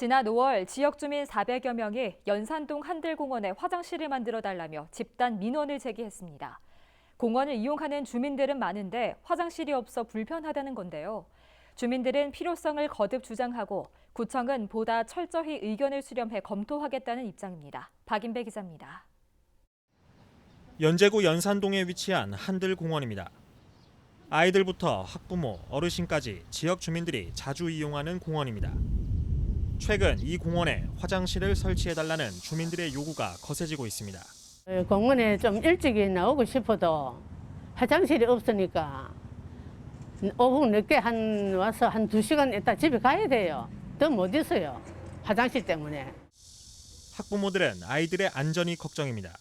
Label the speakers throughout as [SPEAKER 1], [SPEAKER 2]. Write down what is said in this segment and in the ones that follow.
[SPEAKER 1] 지난 5월 지역 주민 400여 명이 연산동 한들공원에 화장실을 만들어 달라며 집단 민원을 제기했습니다. 공원을 이용하는 주민들은 많은데 화장실이 없어 불편하다는 건데요. 주민들은 필요성을 거듭 주장하고 구청은 보다 철저히 의견을 수렴해 검토하겠다는 입장입니다. 박인배 기자입니다.
[SPEAKER 2] 연제구 연산동에 위치한 한들공원입니다. 아이들부터 학부모, 어르신까지 지역 주민들이 자주 이용하는 공원입니다. 최근 이 공원에 화장실을 설치해달라는 주민들의 요구가 거세지고 있습니다.
[SPEAKER 3] 어, 공원에 좀 일찍이 나오고 싶어도 화장실이 없으니까 오후 늦게 한 와서 한 두 시간 있다 집에 가야 돼요. 더 못 있어요. 화장실 때문에.
[SPEAKER 2] 학부모들은 아이들의 안전이 걱정입니다.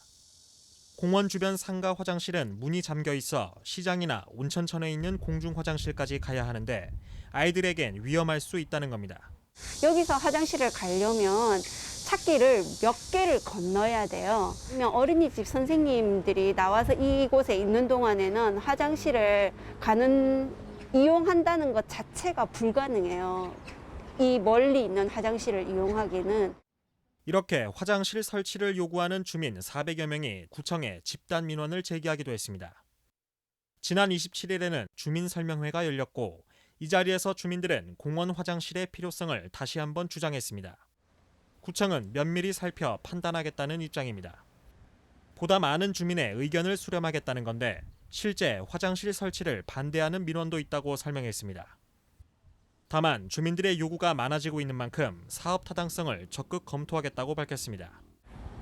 [SPEAKER 2] 공원 주변 상가 화장실은 문이 잠겨 있어 시장이나 온천천에 있는 공중 화장실까지 가야 하는데 아이들에겐 위험할 수 있다는 겁니다.
[SPEAKER 4] 여기서 화장실을 가려면 찾기를 몇 개를 건너야 돼요. 그러면 어린이집 선생님들이 나와서 이곳에 있는 동안에는 화장실을 가는 이용한다는 것 자체가 불가능해요. 이 멀리 있는 화장실을 이용하기는
[SPEAKER 2] 이렇게 화장실 설치를 요구하는 주민 400여 명이 구청에 집단 민원을 제기하기도 했습니다. 지난 27일에는 주민 설명회가 열렸고 이 자리에서 주민들은 공원 화장실의 필요성을 다시 한번 주장했습니다. 구청은 면밀히 살펴 판단하겠다는 입장입니다. 보다 많은 주민의 의견을 수렴하겠다는 건데 실제 화장실 설치를 반대하는 민원도 있다고 설명했습니다. 다만 주민들의 요구가 많아지고 있는 만큼 사업 타당성을 적극 검토하겠다고 밝혔습니다.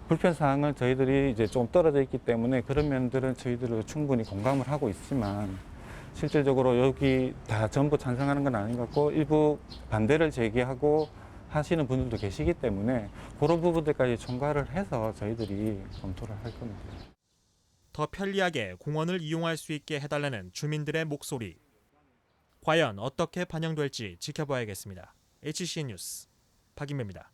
[SPEAKER 5] 불편 사항은 저희들이 이제 좀 떨어져 있기 때문에 그런 면들은 저희들도 충분히 공감을 하고 있지만 실질적으로 여기 다 전부 찬성하는 건 아닌 것 같고 일부 반대를 제기하고 하시는 분들도 계시기 때문에 그런 부분들까지 총괄을 해서 저희들이 검토를 할 겁니다.
[SPEAKER 2] 더 편리하게 공원을 이용할 수 있게 해달라는 주민들의 목소리. 과연 어떻게 반영될지 지켜봐야겠습니다. HCN 뉴스 박인배입니다.